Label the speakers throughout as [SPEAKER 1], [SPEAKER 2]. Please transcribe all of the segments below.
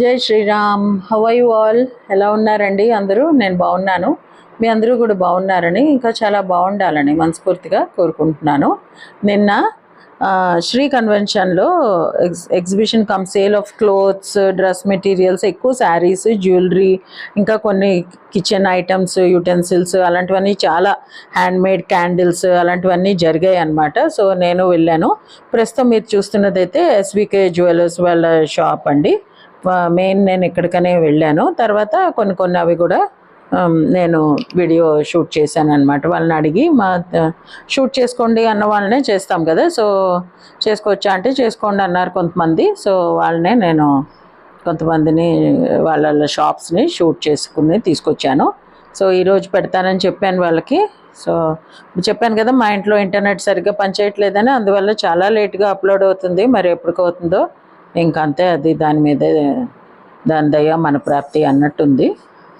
[SPEAKER 1] జై శ్రీరామ్. హవై వాల్ ఎలా ఉన్నారండి? అందరూ? నేను బాగున్నాను. మీ అందరూ కూడా బాగున్నారని ఇంకా చాలా బాగుండాలని మనస్ఫూర్తిగా కోరుకుంటున్నాను. నిన్న శ్రీ కన్వెన్షన్లో ఎగ్జ్ exhibition cum sale of clothes dress materials ఎక్కువ శారీస్ జ్యువెలరీ ఇంకా కొన్ని కిచెన్ ఐటమ్స్ యూటెన్సిల్స్ అలాంటివన్నీ చాలా హ్యాండ్మేడ్ క్యాండిల్స్ అలాంటివన్నీ జరిగాయి అన్నమాట. సో నేను వెళ్ళాను. ప్రస్తుతం మీరు చూస్తున్నదైతే ఎస్వికే జ్యువెలర్స్ వాళ్ళ షాప్ అండి. మెయిన్ నేను ఇక్కడికనే వెళ్ళాను. తర్వాత కొన్ని కొన్ని అవి కూడా నేను వీడియో షూట్ చేశాను అనమాట వాళ్ళని అడిగి మా షూట్ చేసుకోండి అన్న వాళ్ళనే చేస్తాం కదా. సో చేసుకోవచ్చా అంటే చేసుకోండి అన్నారు కొంతమంది. సో వాళ్ళనే నేను కొంతమందిని వాళ్ళ షాప్స్ని షూట్ చేసుకుని తీసుకొచ్చాను. సో ఈరోజు పెడతానని చెప్పాను వాళ్ళకి. సో చెప్పాను కదా మా ఇంట్లో ఇంటర్నెట్ సరిగ్గా పనిచేయట్లేదని. అందువల్ల చాలా లేట్గా అప్లోడ్ అవుతుంది. మరి ఎప్పటికి ఇంకంతే అంతే అది దాని మీదే దాని దయ మన ప్రాప్తి అన్నట్టుంది.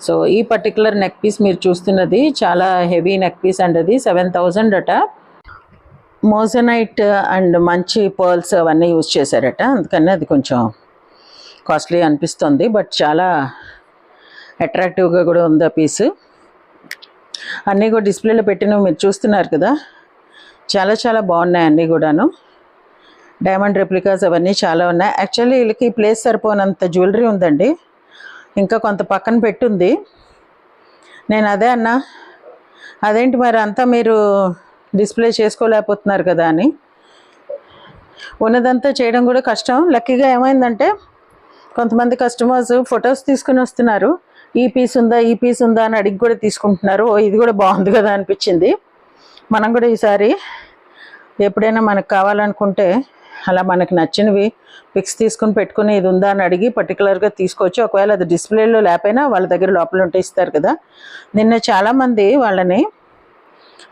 [SPEAKER 1] సో ఈ పర్టికులర్ నెక్ పీస్ మీరు చూస్తున్నది చాలా హెవీ నెక్ పీస్ అండ్ అది సెవెన్ థౌజండ్ అట. మోజనైట్ అండ్ మంచి పర్ల్స్ అవన్నీ యూజ్ చేశారట. అందుకని అది కొంచెం కాస్ట్లీ అనిపిస్తుంది బట్ చాలా అట్రాక్టివ్గా కూడా ఉంది ఆ పీసు అన్నీ కూడా డిస్ప్లేలో పెట్టినవి మీరు చూస్తున్నారు కదా. చాలా చాలా బాగున్నాయి అన్నీ కూడాను. డైమండ్ రెప్లికాస్ అవన్నీ చాలా ఉన్నాయి. యాక్చువల్లీ వీళ్ళకి ప్లేస్ సరిపోనంత జ్యువెలరీ ఉందండి. ఇంకా కొంత పక్కన పెట్టుంది. నేను అదే అన్నా అదేంటి మరి అంతా మీరు డిస్ప్లే చేసుకోలేకపోతున్నారు కదా అని. ఉన్నదంతా చేయడం కూడా కష్టం. లక్కీగా ఏమైందంటే కొంతమంది కస్టమర్స్ ఫొటోస్ తీసుకుని వస్తున్నారు. ఈ పీస్ ఉందా ఈ పీస్ ఉందా అని అడిగి కూడా తీసుకుంటున్నారు. ఓ ఇది కూడా బాగుంది కదా అనిపించింది. మనం కూడా ఈసారి ఎప్పుడైనా మనకు కావాలనుకుంటే అలా మనకు నచ్చినవి పిక్స్ తీసుకుని పెట్టుకుని ఇది ఉందా అని అడిగి పర్టికులర్గా తీసుకొచ్చి ఒకవేళ అది డిస్ప్లేలో లేకపోయినా వాళ్ళ దగ్గర లోపల ఉంటే ఇస్తారు కదా. నిన్న చాలామంది వాళ్ళని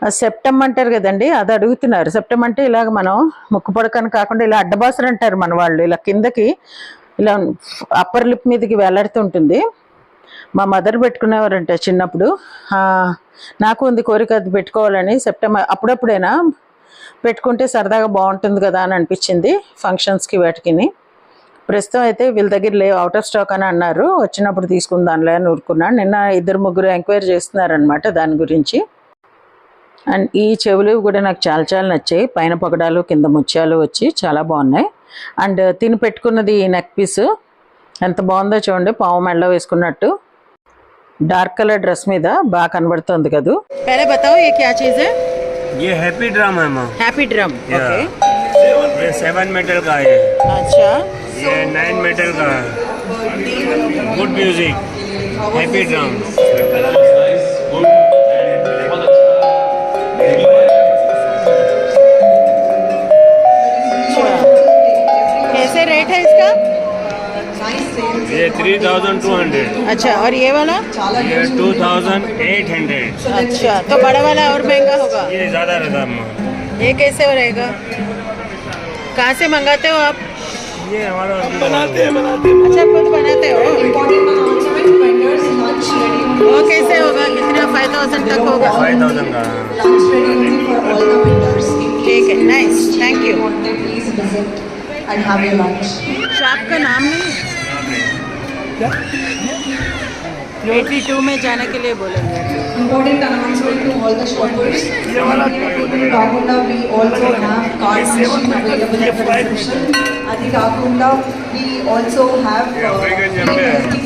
[SPEAKER 1] ఆ సెప్టమ్ అంటారు కదండి అది అడుగుతున్నారు. సెప్టమ్ అంటే ఇలాగ మనం ముక్కు పడకని కాకుండా ఇలా అడ్డబాసలు అంటారు మన వాళ్ళు. ఇలా కిందకి ఇలా అప్పర్ లిప్ మీదకి వేలాడుతుంటుంది మా మదర్ పెట్టుకునేవారంట చిన్నప్పుడు. నాకు ఉంది కోరిక అది పెట్టుకోవాలని. సెప్టెంబర్ అప్పుడప్పుడైనా పెట్టుకుంటే సరదాగా బాగుంటుంది కదా అని అనిపించింది ఫంక్షన్స్కి వాటికిని. ప్రస్తుతం అయితే వీళ్ళ దగ్గర లేవు అవుట్ ఆఫ్ స్టాక్ అని అన్నారు. వచ్చినప్పుడు తీసుకుందాంలే అని ఊరుకున్నాను. నిన్న ఇద్దరు ముగ్గురు ఎంక్వైరీ చేస్తున్నారనమాట దాని గురించి. అండ్ ఈ చెవులు కూడా నాకు చాలా చాలా నచ్చాయి. పైన పొగడాలు కింద ముత్యాలు వచ్చి చాలా బాగున్నాయి. అండ్ తిని పెట్టుకున్నది ఈ నెక్ పీస్ ఎంత బాగుందో చూడండి పావు మెడలో వేసుకున్నట్టు. డార్క్ కలర్ డ్రెస్ మీద బాగా కనబడుతుంది కదా. బతావు ये
[SPEAKER 2] हैप्पी ड्रम है माँ।
[SPEAKER 1] Happy
[SPEAKER 2] drum. ये सेवन मेटल का है।
[SPEAKER 1] अच्छा।
[SPEAKER 2] ये नाइन मेटल का है। गुड म्यूज़िक हैप्पी ड्राम ये थ्री थाउज़ेंड टू हंड्रेड
[SPEAKER 1] अच्छा और ये वाला?
[SPEAKER 2] ये टू थाउज़ेंड एट हंड्रेड
[SPEAKER 1] अच्छा तो बड़ा वाला और महँगा होगा?
[SPEAKER 2] ये ज़्यादा रहता है
[SPEAKER 1] ये कैसे हो रहेगा? कहाँ से मंगाते हो आप?
[SPEAKER 2] ये हमारा बनाते हैं बनाते हैं।
[SPEAKER 1] अच्छा खुद बनाते हो? वो कैसे होगा? कितना फाइव थाउज़ेंड तक होगा?
[SPEAKER 2] फाइव थाउज़ेंड का।
[SPEAKER 1] ठीक है नाइस थैंक यू. शॉप का नाम नहीं रेटरी टू में जाने के लिए बोलेंगे
[SPEAKER 3] Important announcement to all the shoppers. In Kakunda, we also have card machine available at the reception. At the Kakunda, we also have uh,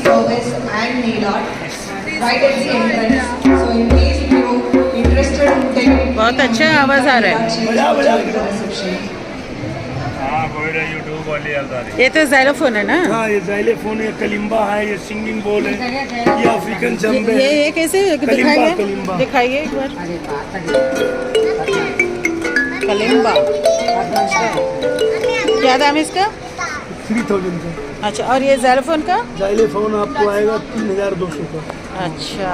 [SPEAKER 3] service and nail art right at the entrance. So in case you interested,
[SPEAKER 1] बहुत अच्छा आवाज़ आ रहा है. ये तो xylophone है ना?
[SPEAKER 4] हाँ ये जाइलेफोन है कलिम्बा है ये सिंगिंग बोल है ये अफ्रीकन जंबे
[SPEAKER 1] ये
[SPEAKER 4] है।
[SPEAKER 1] ये कैसे दिखाइए? दिखाइए एक बार। कलिम्बा। क्या दाम है इसका?
[SPEAKER 4] थ्री थाउज़ेंड का।
[SPEAKER 1] अच्छा और ये xylophone का?
[SPEAKER 4] जाइलेफोन आपको आएगा तीन हज़ार दो सौ का।
[SPEAKER 1] अच्छा।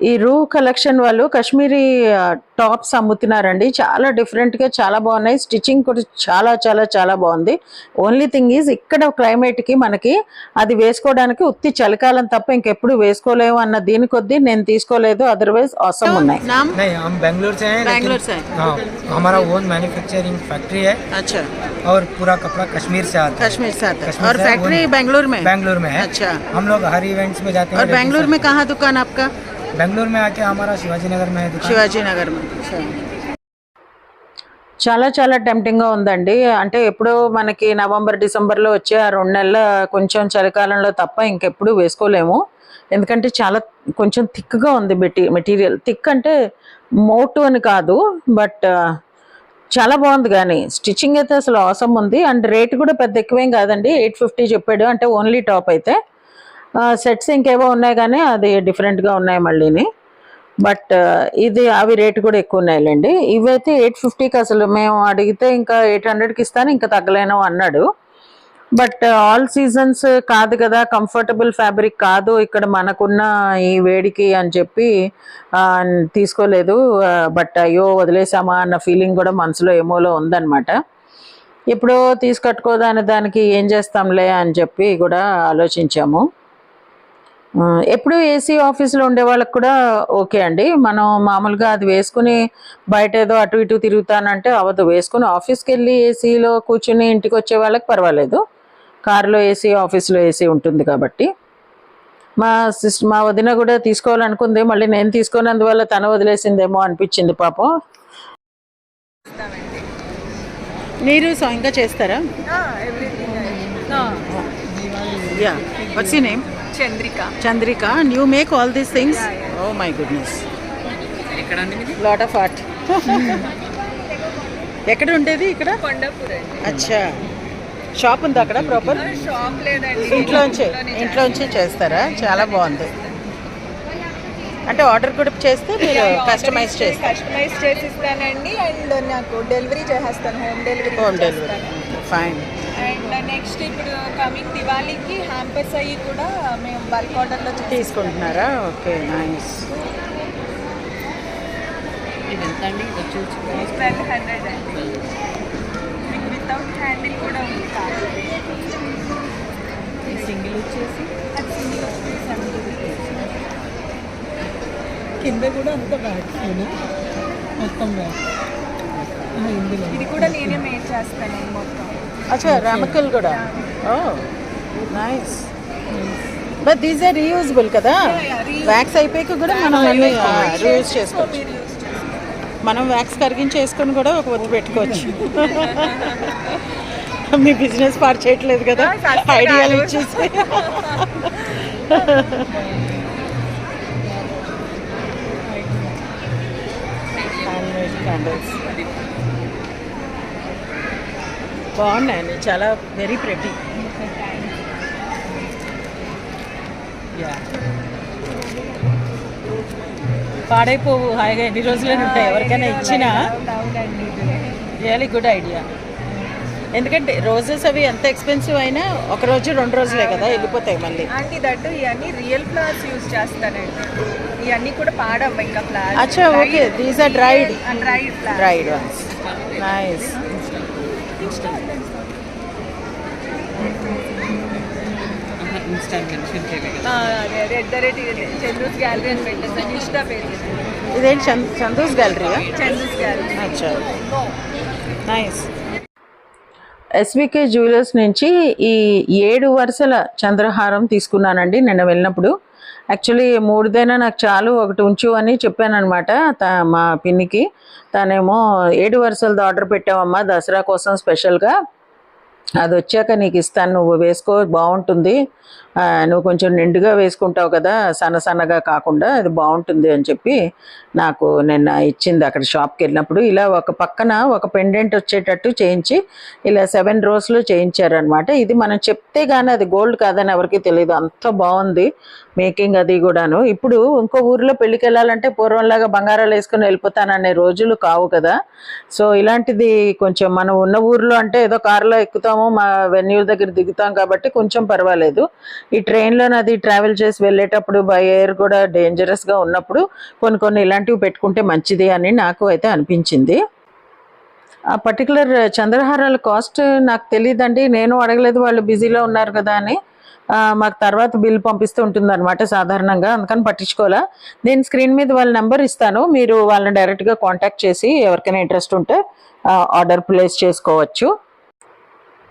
[SPEAKER 1] ఈ రూ కలెక్షన్ వాళ్ళు కాశ్మీరీ ఆ, టాప్స్ అమ్ముతున్నారండి చాలా డిఫరెంట్గా చాలా బాగున్నాయి స్టిచ్చింగ్ కూడా చాలా చాలా చాలా బాగుంది ఓన్లీ థింగ్ ఈజ్ ఇక్కడ క్లైమేట్కి మనకి అది వేసుకోవడానికి ఉత్తి చలికాలం తప్ప ఇంకెప్పుడు వేసుకోలేము అన్న దీని కొద్దీ నేను తీసుకోలేదు అదర్వైజ్ అవసరం ఉన్నాయి
[SPEAKER 5] नाम
[SPEAKER 6] नहीं हम बेंगलोर से हैं
[SPEAKER 5] बैंगलोर से
[SPEAKER 6] लेकिन हाँ हमारा ओन मैन्युफैक्चरिंग फैक्ट्री है
[SPEAKER 5] अच्छा
[SPEAKER 6] और पूरा कपड़ा कश्मीर से आता है
[SPEAKER 5] कश्मीर से आता है
[SPEAKER 6] कश्मीर
[SPEAKER 5] और
[SPEAKER 6] से
[SPEAKER 5] फैक्ट्री
[SPEAKER 6] वो-
[SPEAKER 5] बेंगलुरु में
[SPEAKER 6] बेंगलोर में है
[SPEAKER 5] अच्छा
[SPEAKER 6] हम लोग हर इवेंट्स में जाते हैं
[SPEAKER 5] और बेंगलुरु में कहाँ दुकान आपका
[SPEAKER 6] बेंगलोर में आके हमारा शिवाजी नगर में है दुकान
[SPEAKER 5] शिवाजी नगर में अच्छा
[SPEAKER 1] చాలా చాలా టెంప్టింగ్గా ఉందండి అంటే ఎప్పుడో మనకి నవంబర్ డిసెంబర్లో వచ్చే ఆ రెండు నెలల కొంచెం చలికాలంలో తప్ప ఇంకెప్పుడు వేసుకోలేము ఎందుకంటే చాలా కొంచెం థిక్గా ఉంది మెటీ మెటీరియల్ థిక్ అంటే మోటు అని కాదు బట్ చాలా బాగుంది కానీ స్టిచ్చింగ్ అయితే అసలు అవసరం ఉంది అండ్ రేట్ కూడా పెద్ద ఎక్కువేం కాదండి ఎయిట్ ఫిఫ్టీ చెప్పాడు అంటే ఓన్లీ టాప్ అయితే సెట్స్ ఇంకేవో ఉన్నాయి కానీ అది డిఫరెంట్గా ఉన్నాయి మళ్ళీని. బట్ ఇది అవి రేటు కూడా ఎక్కువ ఉన్నాయిలేండి. ఇవైతే ఎయిట్ ఫిఫ్టీకి అసలు మేము అడిగితే ఇంకా ఎయిట్ హండ్రెడ్కి ఇస్తాను ఇంకా తగ్గలేను అన్నాడు. బట్ ఆల్ సీజన్స్ కాదు కదా కంఫర్టబుల్ ఫ్యాబ్రిక్ కాదు ఇక్కడ మనకున్న ఈ వేడికి అని చెప్పి తీసుకోలేదు. బట్ అయ్యో వదిలేసామా అన్న ఫీలింగ్ కూడా మనసులో ఏమోలో ఉందన్నమాట. ఎప్పుడో తీసుకట్టుకోదాని దానికి ఏం చేస్తాంలే అని చెప్పి కూడా ఆలోచించాము. ఎప్పుడు ఏసీ ఆఫీస్లో ఉండే వాళ్ళకి కూడా ఓకే అండి. మనం మామూలుగా అది వేసుకుని బయట ఏదో అటు ఇటు తిరుగుతానంటే అవదు వేసుకుని ఆఫీస్కి వెళ్ళి ఏసీలో కూర్చుని ఇంటికి వచ్చే వాళ్ళకి పర్వాలేదు. కారులో ఏసీ ఆఫీస్లో ఏసీ ఉంటుంది కాబట్టి. మా సిస్ మా వదిన కూడా తీసుకోవాలనుకుంది. మళ్ళీ నేను తీసుకున్నందువల్ల తన వదిలేసిందేమో అనిపించింది పాపం.
[SPEAKER 5] మీరు స్వయంగా చేస్తారా? Yeah what's
[SPEAKER 7] Chandrika.
[SPEAKER 5] Chandrika and you make all these things oh my goodness lot of art ఎక్కడ ఉండేది ఇక్కడ? అచ్చా. షాప్ ఉంది అక్కడ ప్రాపర్
[SPEAKER 7] షాప్ లేదండి.
[SPEAKER 5] ఇంట్లోంచి ఇంట్లోంచి చేస్తారా? చాలా బాగుంది. అంటే ఆర్డర్ కూడా చేస్తే మీరు కస్టమైజ్ చేస్తారు.
[SPEAKER 7] కస్టమైజ్ చేసి ఇస్తానండి. అండ్ నాకు డెలివరీ చేసేస్తాను. Home delivery
[SPEAKER 5] home delivery fine
[SPEAKER 7] and next ఇప్పుడు కమింగ్ దివాళీకి హ్యాంపర్స్ అయ్యి కూడా మేము బల్క్ ఆర్డర్లో
[SPEAKER 5] తీసుకుంటున్నారా? Okay nice.
[SPEAKER 7] ట్వెల్వ్ హండ్రెడ్ అండి. మీకు వితౌట్ హ్యాండిల్ కూడా ఉంది కావాలి సింగిల్ వచ్చేసి? అది సింగిల్ వచ్చేసి
[SPEAKER 8] కింద కూడా అంత బ్యాగ్ మొత్తం బ్యాగ్
[SPEAKER 7] ఇది కూడా నేనే మేడ్ చేస్తానండి మొత్తం.
[SPEAKER 5] అచ్చా రామకల్ కూడా. ఓ nice but these are reusable కదా? వ్యాక్స్ అయిపోయాక కూడా మనం మళ్ళీ రీయూజ్ చేసుకోవచ్చు. మనం వ్యాక్స్ కరిగించేసుకొని కూడా ఒక వద్దు పెట్టుకోవచ్చు. మీ బిజినెస్ పాడు చేయట్లేదు కదా? ఐడియాలు ఇచ్చేసి. హ్యాండ్మేడ్ క్యాండిల్స్ బాగున్నాయండి చాలా వెరీ ప్రెటీ పాడైపోవు హాయిగా ఎన్ని రోజులైనా ఉంటాయి. ఎవరికైనా ఇచ్చినా రియలీ గుడ్ ఐడియా ఎందుకంటే రోజెస్ అవి ఎంత ఎక్స్పెన్సివ్ అయినా ఒక రోజు రెండు రోజులే కదా వెళ్ళిపోతాయి మళ్ళీ.
[SPEAKER 7] దట్టు ఇవన్నీ రియల్ ఫ్లవర్స్ యూజ్ చేస్తానండి. ఇవన్నీ కూడా పాడమ్మ ఇంకా ఫ్లవర్స్
[SPEAKER 5] అచ్చా okay
[SPEAKER 7] these are dried dried flowers dried ones nice
[SPEAKER 5] ఇదేంటి చంద్ చందూస్ గ్యాలరీయా
[SPEAKER 7] చంద్రూస్ గ్యాలరీ
[SPEAKER 5] అచ్చా. నైస్
[SPEAKER 1] ఎస్వికే జ్యువెలర్స్ నుంచి ఈ ఏడు వరుసల చంద్రహారం తీసుకున్నానండి నిన్న వెళ్ళినప్పుడు. యాక్చువల్లీ మూడుదైనా నాకు చాలు ఒకటి ఉంచు అని చెప్పానమాట మా పిన్నికి. తనేమో ఏడు వరుసలది ఆర్డర్ పెట్టావమ్మా దసరా కోసం స్పెషల్గా అది వచ్చాక నీకు ఇస్తాను నువ్వు వేసుకో బాగుంటుంది. నువ్వు కొంచెం నిండుగా వేసుకుంటావు కదా సన్న సన్నగా కాకుండా అది బాగుంటుంది అని చెప్పి నాకు నిన్న ఇచ్చింది అక్కడ షాప్కి వెళ్ళినప్పుడు. ఇలా ఒక పక్కన ఒక పెండెంట్ వచ్చేటట్టు చేయించి ఇలా సెవెన్ రోస్లో చేయించారనమాట ఇది మనం చెప్తే కానీ అది గోల్డ్ కాదని ఎవరికి తెలియదు అంత బాగుంది మేకింగ్ అది కూడాను. ఇప్పుడు ఇంకో ఊరిలో పెళ్ళికి వెళ్ళాలంటే పూర్వంలాగా బంగారాలు వేసుకుని వెళ్ళిపోతాననే రోజులు కావు కదా. సో ఇలాంటిది కొంచెం మనం ఉన్న ఊర్లో అంటే ఏదో కారులో ఎక్కుతాము మా వెన్యూర్ దగ్గర దిగుతాం కాబట్టి కొంచెం పర్వాలేదు. ఈ ట్రైన్లో అది ట్రావెల్ చేసి వెళ్ళేటప్పుడు బై ఎయిర్ కూడా డేంజరస్గా ఉన్నప్పుడు కొన్ని కొన్ని ఇలాంటివి పెట్టుకుంటే మంచిది అని నాకు అయితే అనిపించింది. ఆ పర్టికులర్ చంద్రహారాల కాస్ట్ నాకు తెలియదండి నేను అడగలేదు వాళ్ళు బిజీలో ఉన్నారు కదా అని. మాకు తర్వాత బిల్ పంపిస్తూ ఉంటుంది అనమాట సాధారణంగా. అందుకని పట్టించుకోవాలా నేను స్క్రీన్ మీద వాళ్ళ నెంబర్ ఇస్తాను. మీరు వాళ్ళని డైరెక్ట్గా కాంటాక్ట్ చేసి ఎవరికైనా ఇంట్రెస్ట్ ఉంటే ఆర్డర్ ప్లేస్ చేసుకోవచ్చు.